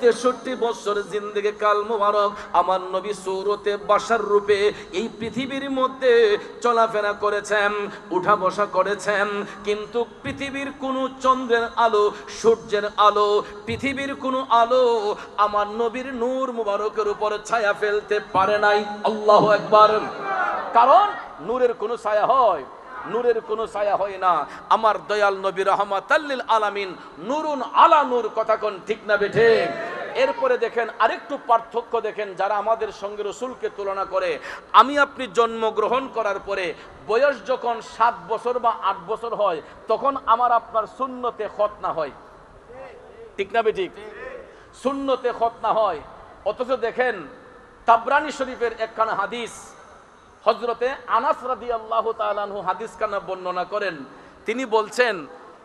তেষট্টি বছর জিন্দগি কাল মোবারক আমার নবী সৌরতে বাসার রূপে এই পৃথিবীর মধ্যে চলাফেরা করেছেন উঠা বসা করেছেন। কিন্তু পৃথিবীর কোনো চন্দ্রের আলো, সূর্যের আলো, পৃথিবীর কোনো আলো আমার নবীর নূর মুবারকের উপর ছায়া ফেলতে পারে নাই। আল্লাহ একবার কারণ নূরের কোনো ছায়া হয় নূরের কোনো ছায়া হয় না। আমার দয়াল নবী রহমাতাল্লিল আলামিন নুরুন আলা নূর কথা কোন ঠিক না বেঠে? এরপরে দেখেন আরেকটু পার্থক্য দেখেন যারা আমাদের সঙ্গে রসুলকে তুলনা করে। আমি আপনি জন্মগ্রহণ করার পরে বয়স যখন সাত বছর বা আট বছর হয়, তখন আমার আপনার শূন্যতে খতনা হয়। ঠিক না বেঠিক? শূন্যতে খতনা হয়। অথচ দেখেন তাবরানি শরীফের একখানা হাদিস হজরতে আনাস রাদি আল্লাহ তালানহু হাদিস কানা বর্ণনা করেন। তিনি বলছেন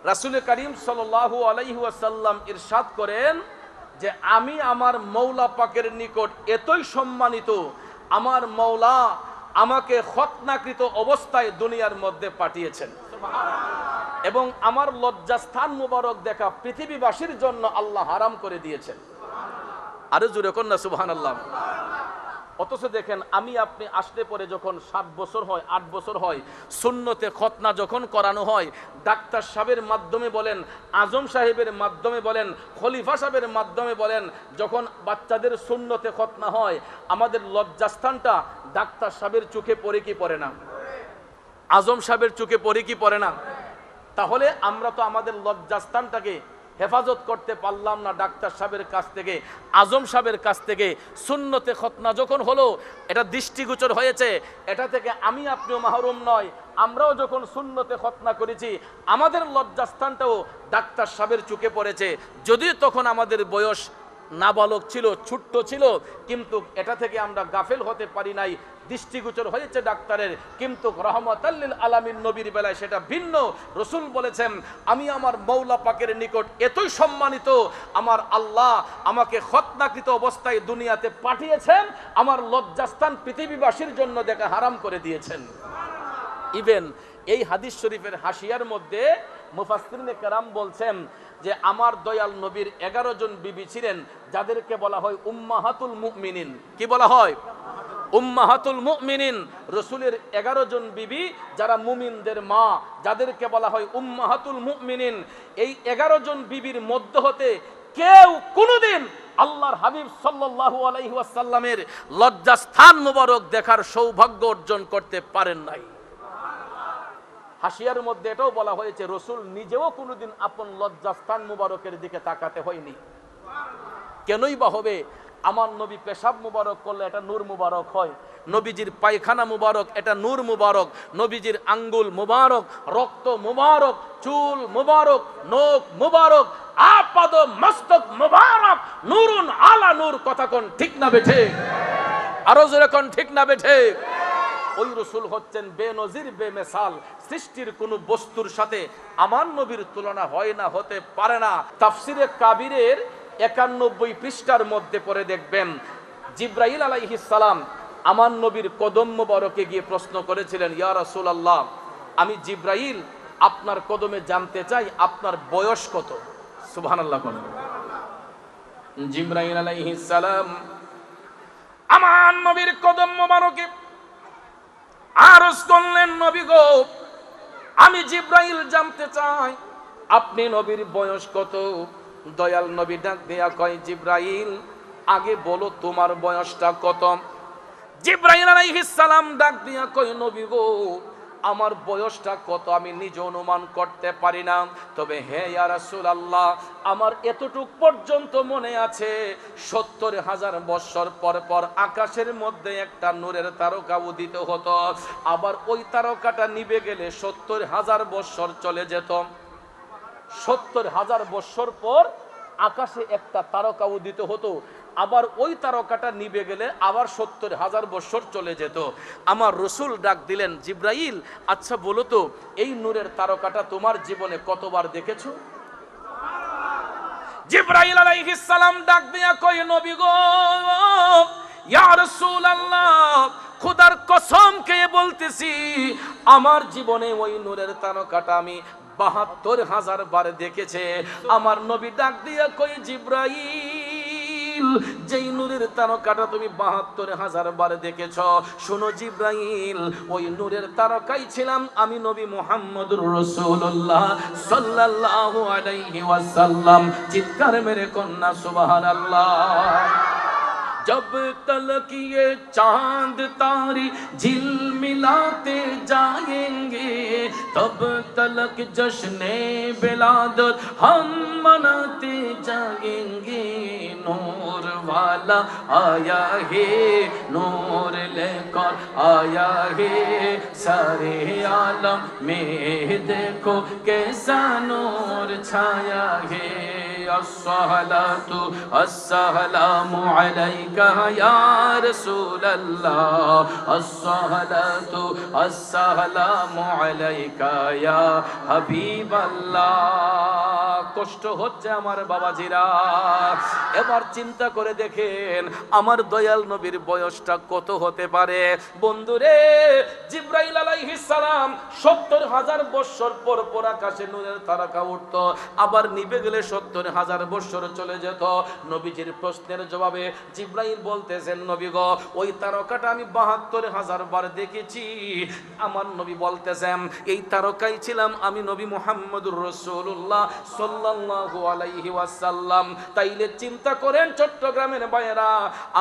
রাসুল করিম সাল্লাহু আলাইহি ওয়াসাল্লাম ইরশাদ করেন যে আমি আমার মৌলা পাকের নিকট এতই সম্মানিত আমার মৌলা আমাকে খতনাকৃত অবস্থায় দুনিয়ার মধ্যে পাঠিয়েছেন। এবং আমার লজ্জাস্থান মুবারক দেখা পৃথিবীবাসীর জন্য আল্লাহ হারাম করে দিয়েছেন। আরও জুড়ে কন্যা সুবহান আল্লাহ অথচ দেখেন, আমি আপনি আসলে পরে যখন সাত বছর হয়, আট বছর হয় শূন্যতে খতনা যখন করানো হয়, ডাক্তার সাহেবের মাধ্যমে বলেন, আজম সাহেবের মাধ্যমে বলেন, খলিফা সাহেবের মাধ্যমে বলেন, যখন বাচ্চাদের শূন্যতে খতনা হয়, আমাদের লজ্জাস্থানটা ডাক্তার সাহেবের চোখে পড়ে কি পড়ে না? আজম সাহেবের চোখে পড়ে কি পড়ে না? তাহলে আমরা তো আমাদের লজ্জাস্থানটাকে হেফাজত করতে পারলাম না ডাক্তার সাহেবের কাছ থেকে, আজম সাহেবের কাছ থেকে। শূন্যতে খতনা যখন হলো, এটা দৃষ্টিগোচর হয়েছে। এটা থেকে আমি আপনিও মাহরুম নয়, আমরাও যখন শূন্যতে খতনা করেছি, আমাদের লজ্জাস্থানটাও ডাক্তার সাহেবের চুকে পড়েছে। যদিও তখন আমাদের বয়স নাবালক ছিল, ছোট্ট ছিল, কিন্তু এটা থেকে আমরা গাফেল হতে পারি নাই, দৃষ্টিগোচর হয়েছে ডাক্তারের, কিন্তু রহমত আল্লিল আলামিন নবীর বেলায় সেটা ভিন্ন। রসুল বলেছেন, আমি আমার মৌলা পাকের নিকট এতই সম্মানিত, আমার আল্লাহ আমাকে খতনাকৃত অবস্থায় দুনিয়াতে পাঠিয়েছেন, আমার লজ্জাস্থান পৃথিবীবাসীর জন্য দেখা হারাম করে দিয়েছেন। ইভেন এই হাদিস শরীফের হাসিয়ার মধ্যে মুফাসরিনে কারাম বলছেন যে, আমার দয়াল নবীর এগারো জন বিবি ছিলেন যাদেরকে বলা হয় উম্মাহাতুল মুমিনিন। কি বলা হয়? উম্মাহাতুল মুমিনিন। রসুলের এগারো জন বিবি, যারা মুমিনদের মা, যাদেরকে বলা হয় উম্মাহাতুল মুমিনিন। এই এগারো জন বিবির মধ্য হতে কেউ কোনোদিন আল্লাহর হাবিব সাল্লাল্লাহু আলাইহি ওয়াসাল্লামের লজ্জাস্থান মুবারক দেখার সৌভাগ্য অর্জন করতে পারেন নাই। হাসিয়ার মধ্যে এটাও বলা হয়েছে, রসুল নিজেও কোনোদিন আপন লজ্জাস্থান মুবারকের দিকে তাকাতে হয়নি। কেনই বা হবে? আমার নবী পেশাব মুবারক করলে এটা নূর মুবারক হয়। নবীজির পায়খানা মুবারক, এটা নূর মুবারক। নবীজির আঙ্গুল মুবারক, রক্ত মুবারক, চুল মুবারক, নখ মুবারক, আপাদ মস্তক মুবারক, নুরুন আলা নূর, কথা কোন ঠিক না বেঠে? আরও জোরে কোন ঠিক না বেঠে? ওই রসুল হচ্ছেন বেনজির, বেমেসাল। সৃষ্টির কোন বস্তুর সাথে আমার নবীর তুলনা হয় না, হতে পারে না। তাফসিরে কাবিরের একানব্বই পৃষ্ঠার মধ্যে পরে দেখবেন জিব্রাহিল সালাম আমার নবীর কদম বরকে গিয়ে প্রশ্ন করেছিলেন, ইয়া রাসূল আল্লাহ আমি জিব্রাহিল আপনার কদমে জানতে চাই, আপনার বয়স কত? সুবহানাল্লাহ বলেন। জিব্রাইল আলাইহিস সালাম আমার নবীর কদম মোবারকে আরজ করলেন, নবী গো, আমি জিব্রাইল জানতে চাই, আপনি নবীর বয়স কত? দয়াল নবী ডাক দেয়া কয়, জিব্রাইল, আগে বলো তোমার বয়সটা কত? জিব্রাইল সালাম ডাক দিয়া কয়, নবী গো, আমার বয়সটা কত? আমি নিজে অনুমান করতে পারি না। তবে হে ইয়া রাসূলুল্লাহ, আমার এতটুক পর্যন্ত মনে আছে, সত্তর হাজার বৎসর পর পর আকাশের মধ্যে একটা নূরের তারকা উদিত হতো। আবার ওই তারকাটা নিবে গেলে সত্তর হাজার বৎসর চলে যেত। সত্তর হাজার বৎসর পর আকাশে একটা তারকা উদিত হতো। আবার ওই তারকাটা নিবে গেলে আবার সত্তর হাজার বৎসর চলে যেত। আমার রসুল ডাক দিলেন, জিব্রাইল আচ্ছা বলো তো, এই নূরের তারকাটা তোমার জীবনে কতবার দেখেছ? জিব্রাইল সালাম ডাক দিয়া কই নবী গো, ইয়া রাসূলুল্লাহ, খোদার কসম খেয়ে বলতেছি, আমার জীবনে ওই নূরের তারকাটা আমি বাহাত্তর হাজার বার দেখেছে। আমার নবী ডাক দিয়া কই জিব্রাইল, যেই নূরের তারকাটা তুমি বাহাত্তর হাজার বার দেখেছ, শোনো জিব্রাইল, ওই নূরের তারকাই ছিলাম আমি নবী মোহাম্মদুর রসুল্লাহ সাল্লাল্লাহু আলাইহি ওয়াসাল্লাম। চিৎকার মেরে কন্যা جب تلک یہ چاند تاری جل ملاتے جائیں گے، تب تلک جشن بلادت ہم مناتے جائیں گے۔ نور والا آیا ہے، نور لے کر آیا ہے۔ سارے عالم میں دیکھو کیسا نور چھایا ہے۔ الصلاة السلام عليك يا رسول الله الصلاة السلام عليك يا কষ্ট হচ্ছে আমার বাবাজিরা। এবার চিন্তা করে দেখেন, আমার দয়াল নবীর বয়সটা কত হতে পারে? বন্ধুরে, জিব্রাইল আলাইহিস সালাম সত্তর হাজার বছর পর পর আকাশে নূরের তারকা উঠতো, আবার নিভে গেলে সত্তর হাজার বৎসর চলে যেত। নবীজির প্রশ্নের জবাবে জিব্রাইল বলতেছেন, নবী গো, ওই তারকাটা আমি বাহাত্তর হাজার বার দেখেছি। আমার নবী বলতেছেন, এই তারকাই ছিলাম আমি নবী মোহাম্মদুর রসুল্লাহ সাল্লাল্লাহু আলাইহি ওয়াসাল্লাম। তাইলে চিন্তা করেন চট্টগ্রামের বাইরা,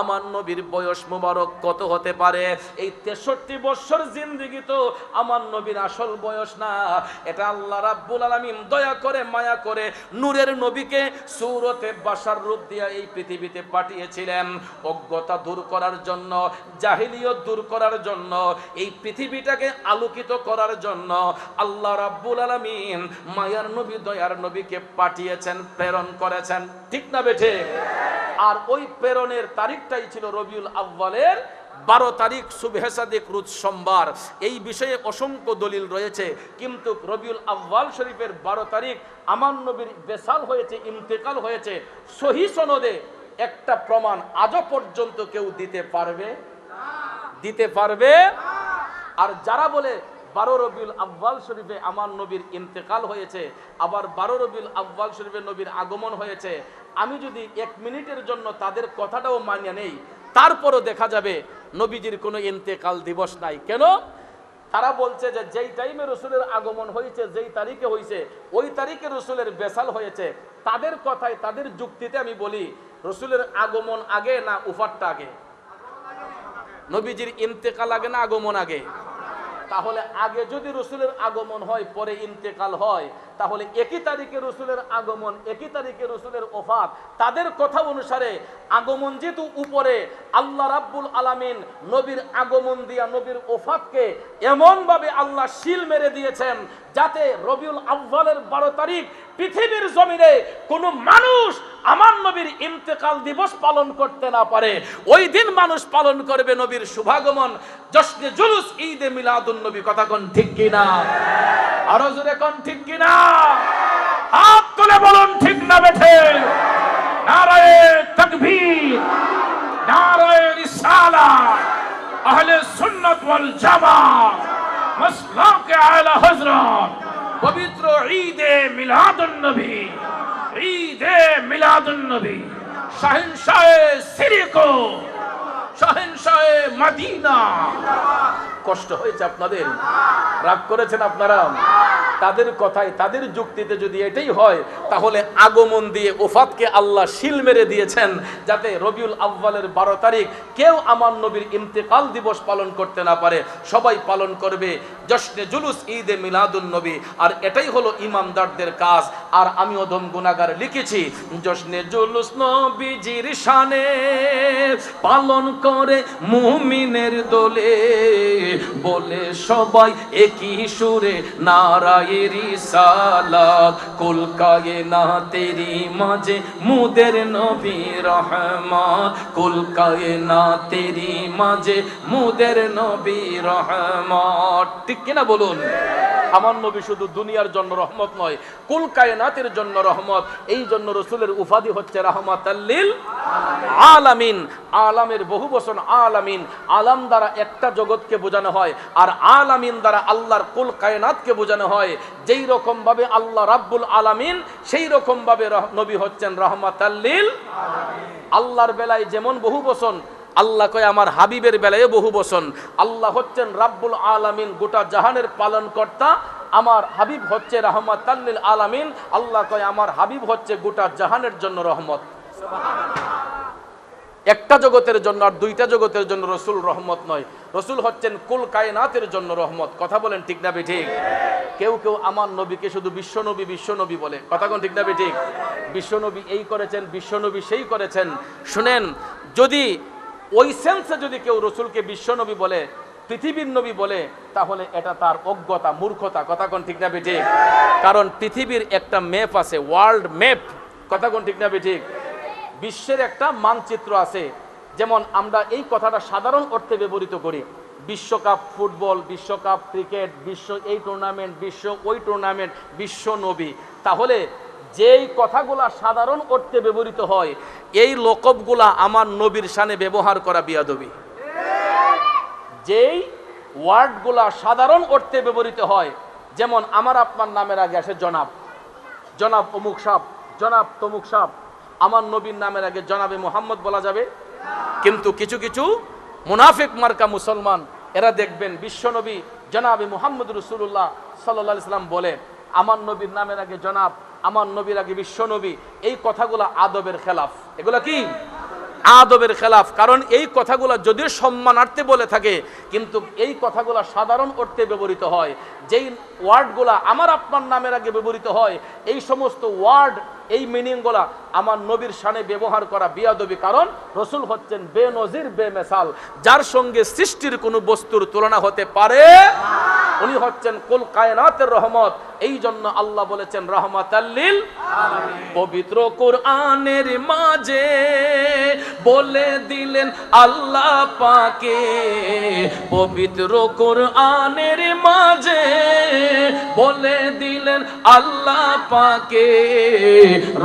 আমার নবীর বয়স মোবারক কত হতে পারে? এই তেষট্টি বছর জিন্দিগি তো আমার নবীর আসল বয়স না। এটা আল্লাহ রাব্বুল আলামিন দয়া করে, মায়া করে নূরের নবীকে সূরতে বাসার রূপ দিয়া এই পৃথিবীতে পাঠিয়েছিলেন। অজ্ঞতা দূর করার জন্য, জাহিলিয়ত দূর করার জন্য, এই পৃথিবীটাকে আলোকিত করার জন্য আল্লাহ রাব্বুল আলামিন মায়ার নবী, দয়ার নবীকে পাঠিয়েছেন, প্রেরণ করেছেন। ঠিক না বেঠে? আর ওই প্রেরণের তারিখটাই ছিল রবিউল আব্বালের বারো তারিখ সুবহেসাদিক রুজ সোমবার। এই বিষয়ে অসংখ্য দলিল রয়েছে, কিন্তু রবিউল আব্বাল শরীফের বারো তারিখ আমার নবীর বেসাল হয়েছে, ইন্তেকাল হয়েছে। সহি সনদে একটা প্রমাণ আজও পর্যন্ত কেউ দিতে পারবে? দিতে পারবে? আর যারা বলে বারো রবিউল আব্বাল শরীফে আমার নবীর ইন্তেকাল হয়েছে, আবার বারো রবিউল আব্বাল শরীফে নবীর আগমন হয়েছে, আমি যদি এক মিনিটের জন্য তাদের কথাটাও মানিয়ে নেই, তারপরও দেখা যাবে নবীজির কোনো ইন্তেকাল দিবস নাই। কেন? তারা বলছে যে যেই টাইমে রসুলের আগমন হয়েছে, যেই তারিখে হয়েছে, ওই তারিখে রসুলের বেসাল হয়েছে। তাদের কথায়, তাদের যুক্তিতে আমি বলি, রসুলের আগমন আগে না উফারটা আগে? নবীজির ইন্তেকাল আগে না আগমন আগে? তাহলে আগে যদি রসুলের আগমন হয়, পরে ইন্তেকাল হয় তাহলে একই তারিখে রসুলের আগমন, একই তারিখে রসুলের ওফাত তাদের কথা অনুসারে আগমন যেহেতু উপরে, আল্লাহ রাব্বুল আলামিন নবীর আগমন দিয়া নবীর ওফাতকে এমনভাবে আল্লাহ শিল মেরে দিয়েছেন যাতে রবিউল আব্বালের বারো তারিখ পৃথিবীর জমিনে কোনো মানুষ আমার নবীর ইন্তেকাল দিবস পালন করতে না পারে। ওই দিন মানুষ পালন করবে নবীর শুভাগমন, জশ্নে জুলুস, ঈদে মিলাদুন নবী। কথা কোন ঠিক কিনা? আরও জোরে কোন ঠিক কিনা? হাত তুলে বলুন ঠিক না বেঠে? নারায়ে তাকবীর সিরিকো কষ্ট হয়েছে আপনাদের। রাগ করেছেন আপনারা। তাদের কথায়, তাদের যুক্তিতে যদি এটাই হয়, তাহলে আগমন দিয়ে ওফাতকে আল্লাহ শিল মেরে দিয়েছেন, যাতে রবিউল আব্বালের বারো তারিখ কেউ আমার নবীর ইন্তেকাল দিবস পালন করতে না পারে। সবাই পালন করবে জশ্নে জুলুস ঈদে মিলাদুল নবী। আর এটাই হলো ইমামদারদের কাজ। আর আমি অধম গুনাগার লিখেছি, জশ্নে জুলুস নবীজির শানে পালন করে মুমিনের দোলে। বলে সবাই একই সুরে নারায়েরি সালাত কুলকায়ে না তেরি মাঝে মুদের নবী রহমত কুলকায়ে না তেরি মাঝে মুদের নবী রহমত। ঠিক কিনা বলুন? আমার নবী শুধু দুনিয়ার জন্য রহমত নয়, কুল কায়নাতের জন্য রহমত। এই জন্য রসুলের উপাধি হচ্ছে রহমত আল্লিল আলামিন। আলামের বহু বচন আলামিন। আলাম দ্বারা একটা জগৎকে বোঝানো হয় আর আলামিন দ্বারা আল্লাহর কুল কায়নাতকে বোঝানো হয়। যেই রকম ভাবে আল্লাহ রাব্বুল আলামিন, সেই রকম ভাবে রহ- নবী হচ্ছেন রহমত আল্লিল আল্লাহর বেলায় যেমন বহু বসন আল্লাহ কয়, আমার হাবিবের বেলায় বহু বসন আল্লাহ হচ্ছেন রাব্বুল আলামিন, গোটা জাহানের পালন কর্তা আমার হাবিব হচ্ছে রহমাতাল্লিল আলামিন। আল্লাহ কয়, আমার হাবিব হচ্ছে গোটা জাহানের জন্য রহমত। একটা জগতের জন্য আর দুইটা জগতের জন্য রসুল রহমত নয়। রসুল হচ্ছেন কুল কায়নাতের জন্য রহমত। কথা বলেন ঠিক না ঠিক? কেউ কেউ আমার নবীকে শুধু বিশ্বনবী বিশ্বনবী বলে। কথা কোন ঠিক না ঠিক? বিশ্বনবী এই করেছেন, বিশ্বনবী সেই করেছেন। শুনেন, যদি ওই সেন্সে যদি কেউ রসুলকে বিশ্বনবী বলে, পৃথিবীর নবী বলে, তাহলে এটা তার অজ্ঞতা, মূর্খতা। কথা কোন ঠিক না বে ঠিক কারণ পৃথিবীর একটা ম্যাপ আছে ওয়ার্ল্ড ম্যাপ কথা কোন ঠিক না বে ঠিক বিশ্বের একটা মানচিত্র আছে। যেমন আমরা এই কথাটা সাধারণ অর্থে ব্যবহৃত করি। বিশ্বকাপ ফুটবল, বিশ্বকাপ ক্রিকেট, বিশ্ব এই টুর্নামেন্ট বিশ্ব ওই টুর্নামেন্ট বিশ্ব নবী। তাহলে যেই কথাগুলা সাধারণ অর্থে ব্যবহৃত হয়, এই লোকবগুলা আমার নবীর সানে ব্যবহার করা বিয়াদবি। যেই ওয়ার্ডগুলা সাধারণ অর্থে ব্যবহৃত হয়, যেমন আমার আপনার নামের আগে আসে জনাব জনাব অমুক সাপ, জনাব তমুক সাপ, আমার নবীর নামের আগে জনাবে মোহাম্মদ বলা যাবে। কিন্তু কিছু কিছু মুনাফিক মার্কা মুসলমান, এরা দেখবেন বিশ্বনবী জনাবে মোহাম্মদ রসুল্লাহ সাল্লাহ ইসলাম বলে, আমার নবীর নামের আগে জনাব আমার নবীর আগে বিশ্বনবী এই কথাগুলো আদবের খেলাফ। এগুলা কি? আদবের খেলাফ। কারণ এই কথাগুলো যদিও সম্মানার্থে বলে থাকে, কিন্তু এই কথাগুলো সাধারণ অর্থে ব্যবহৃত হয়। যেই ওয়ার্ডগুলা আমার আপনার নামের আগে ব্যবহৃত হয়, এই সমস্ত ওয়ার্ড, এই মিনিংগুলা আমার নবীর সানে ব্যবহার করা বিয়াদবি। কারণ রসুল হচ্ছেন বে নজির বে মেসাল যার সঙ্গে সৃষ্টির কোনো বস্তুর তুলনা হতে পারে উনি হচ্ছেন কুল কায়নাতের রহমত। এই জন্য আল্লাহ বলেছেন রহমত আল্লিল পবিত্র কোরআনের মাঝে বলে দিলেন, আল্লাহ পাকে। পবিত্র কোরআনের মাঝে বলে দিলেন, আল্লাহ পাকে।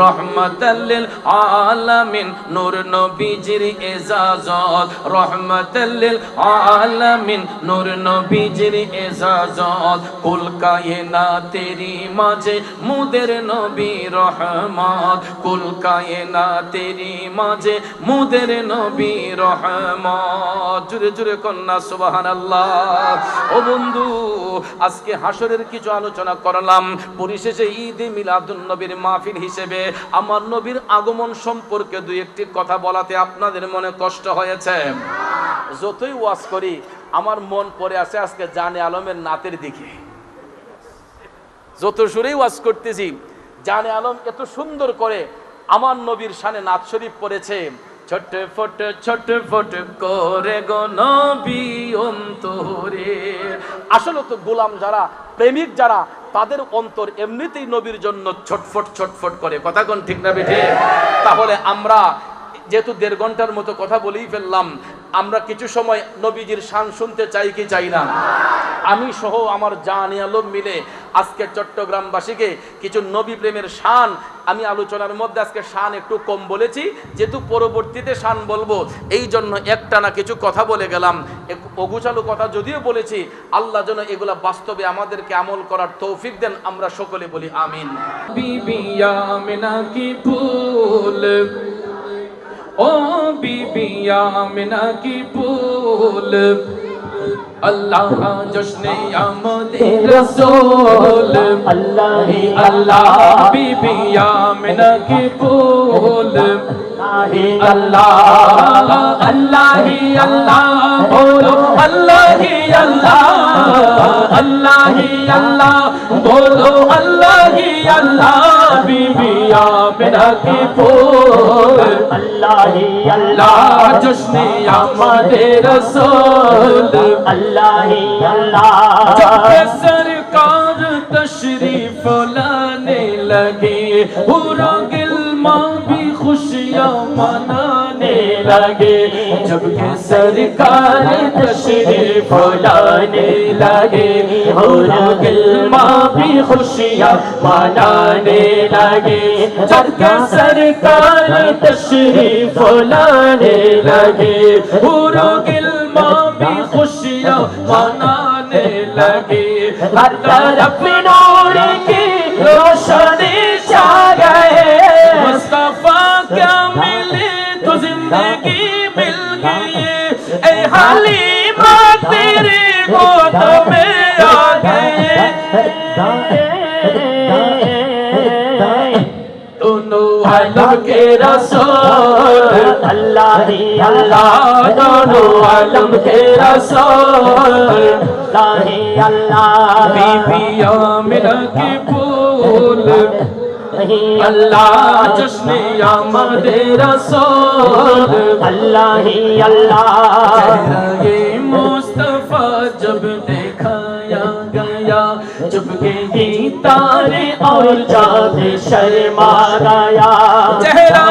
রহমতাল্লিল আলামিন, নূর নবীজির এজাজত। রহমতাল্লিল আলামিন, নূর নবীজির এজাজত। কুল কায়নাতেরি মাঝে মুদের নবী রহমত। কুল কায়না তেরি মাঝে মুদের নবী রহমত। জুড়ে জুড়ে কন্যা, সুবহানাল্লাহ। ও বন্ধু, আজকে হাসরের কিছু আলোচনা করলাম। পরিশেষে ঈদ মিলাদুন নবীর মাহফিল হিসেবে আমার নবীর আগমন সম্পর্কে দুই একটি কথা বলাতে আপনাদের মনে কষ্ট হয়েছে? যতই ওয়াজ করি, আমার মন পড়ে আছে আজকে জানে আলমের নাতের দিকে। যত সুরেই ওয়াজ করতেছি, জানে আলম এত সুন্দর করে আমার নবীর শানে নাথ শরীফ পড়েছে। ছোট ফট ছোট ফট করে গো নবী অন্তরে। আসলে তো গোলাম যারা, প্রেমিক যারা, তাদের অন্তর এমনিতেই নবীর জন্য ছটফট ছটফট করে। কথা কোন ঠিক না বেঠে? তাহলে আমরা যেহেতু দেড় ঘণ্টার মতো কথা বলেই ফেললাম, আমরা কিছু সময় নবীজির শান শুনতে চাই কি চাই না? আমি সহ আমার জান মিলে আজকে চট্টগ্রামবাসীকে কিছু নবী প্রেমের শান, আমি আলোচনার মধ্যে আজকে শান একটু কম বলেছি, যেহেতু পরবর্তীতে শান বলব, এই জন্য একটা না কিছু কথা বলে গেলাম। অগুচালু কথা যদিও বলেছি, আল্লাহ যেন এগুলা বাস্তবে আমাদেরকে আমল করার তৌফিক দেন, আমরা সকলে বলি আমিন। او بی بی کی اللہ جشن آمد رسول، اللہ ہی اللہ بی بی آمنہ کی پھول۔ اللہ اللہ اللہ بولو اللہ اللہ اللہ بولو اللہ جشن رسول، اللہ سرکار تشریف لانے لگے پورا گل خوشیاں منانے لگے۔ جبکہ سرکار تشریف لانے لگے اور گلما بھی خوشیاں منانے لگے۔ جبکہ سرکار تشریف لانے لگے اور گلما بھی خوشیاں منانے لگے۔ ہر طرف نور کی روشنی जिंदगी मिल गई ए हलीमा तेरी गोद में आ गए दोनों आलम के रसूल अल्लाह ही अल्लाह अल्लाह दोनों आलम के रसूल अल्लाह ही अल्लाह बीबी आमिना की फूल نہیں اللہ جشن آمد رسول اللہ ہی اللہ۔ یہ مصطفیٰ جب دیکھایا گیا جب کے ہی تارے اور جاد شرم شرما گیا چہرہ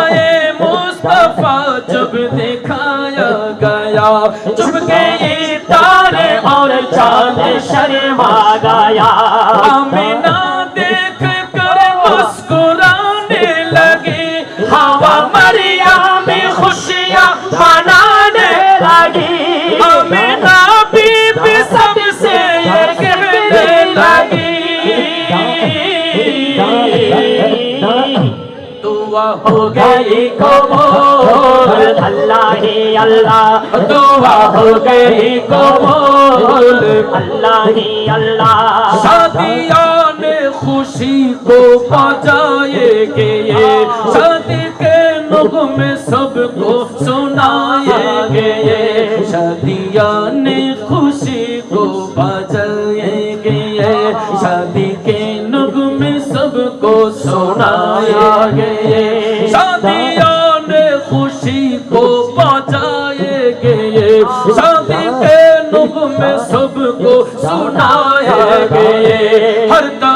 مصطفیٰ جب دیکھایا گیا جب کے ہی تارے اور جاد شرما گیا آمینہ دیکھ ہو گئی قبول اللہ ہی اللہ۔ دعا ہو گئی قبول اللہ ہی اللہ۔ شادیان خوشی کو پا جائے گے یہ ہاں۔ صدقے نغم سب کو میں سب کو سنایا گے ہر دم